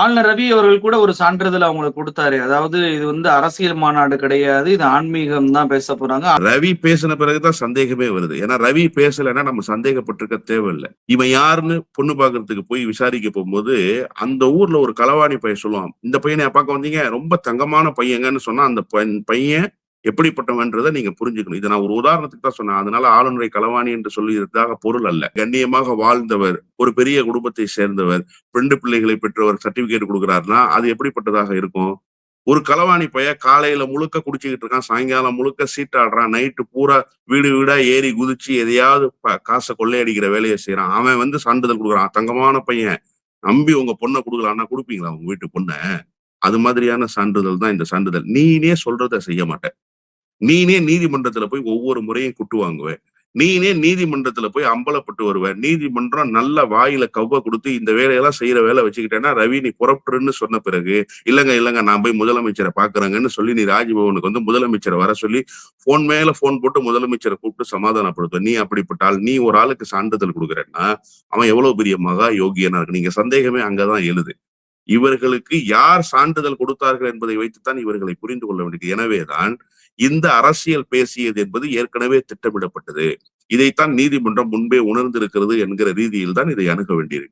ஆளுநர் ரவி அவர்கள் கூட ஒரு சான்றிதழ் அவங்களுக்கு கொடுத்தாரு. அதாவது இது வந்து அரசியல் மாநாடு கிடையாது. இது ஆன்மீகம் தான் பேச போறாங்க. ரவி பேசின பிறகுதான் சந்தேகமே வருது. ஏன்னா ரவி பேசலைன்னா நம்ம சந்தேகப்பட்டிருக்க தேவையில்லை. இவன் யாருன்னு பொண்ணு பாக்குறதுக்கு போய் விசாரிக்க போகும்போது அந்த ஊர்ல ஒரு களவாணி பையன் சொல்லுவான் இந்த பையனை பார்க்க வந்தீங்க. ரொம்ப தங்கமான பையங்கன்னு சொன்னா அந்த பையன் பையன் எப்படிப்பட்டவன்றதை நீங்க புரிஞ்சுக்கணும். இதை நான் ஒரு உதாரணத்துக்கு தான் சொன்னேன். அதனால ஆளுநரை களவாணி என்று சொல்லியதாக பொருள் அல்ல. கண்ணியமாக வாழ்ந்தவர் ஒரு பெரிய குடும்பத்தை சேர்ந்தவர் பெண்டு பிள்ளைகளை பெற்றவர் சர்டிபிகேட் கொடுக்குறாருன்னா அது எப்படிப்பட்டதாக இருக்கும்? ஒரு களவாணி பைய காலையில முழுக்க குடிச்சுக்கிட்டு இருக்கான் சாயங்காலம் முழுக்க சீட்டாடுறான் நைட்டு பூரா வீடு வீடா ஏறி குதிச்சு எதையாவது காசை கொள்ளையடிக்கிற வேலையை செய்யறான் அவன் வந்து சான்றிதழ் கொடுக்குறான். தங்கமான பையன் நம்பி உங்க பொண்ணை கொடுக்கலான்னா கொடுப்பீங்களா? உங்க வீட்டு பொண்ணை? அது மாதிரியான சான்றிதழ் தான் இந்த சான்றிதழ். நீனே சொல்றத செய்ய மாட்டேன் நீனே நீதிமன்றத்துல போய் ஒவ்வொரு முறையும் குட்டு வாங்குவேன். நீனே நீதிமன்றத்துல போய் அம்பலப்பட்டு வருவேன். நீதிமன்றம் நல்ல வாயில கவ்வ கொடுத்து இந்த வேலையெல்லாம் செய்யற வேலை வச்சுக்கிட்டேன்னா ரவி நீ புறப்பட்டுருன்னு சொன்ன பிறகு இல்லங்க இல்லங்க நான் போய் முதலமைச்சரை பாக்குறேங்கன்னு சொல்லி நீ ராஜ்பவனுக்கு வந்து முதலமைச்சரை வர சொல்லி போன் மேல போன் போட்டு முதலமைச்சரை கூப்பிட்டு சமாதானப்படுத்துவ நீ அப்படிப்பட்டால் நீ ஒரு ஆளுக்கு சான்றிதழ் கொடுக்குறேன்னா அவன் எவ்வளவு பெரிய மகா யோகியனா இருக்கு. நீங்க சந்தேகமே அங்கதான் எழுது. இவர்களுக்கு யார் சான்றிதழ் கொடுத்தார்கள் என்பதை வைத்துத்தான் இவர்களை புரிந்து கொள்ள வேண்டியது. எனவேதான் இந்த அரசியல் பேசியது என்பது ஏற்கனவே திட்டமிடப்பட்டது. இதைத்தான் நீதிமன்றம் முன்பே உணர்ந்திருக்கிறது என்கிற ரீதியில் தான் இதை அணுக வேண்டியிருக்கு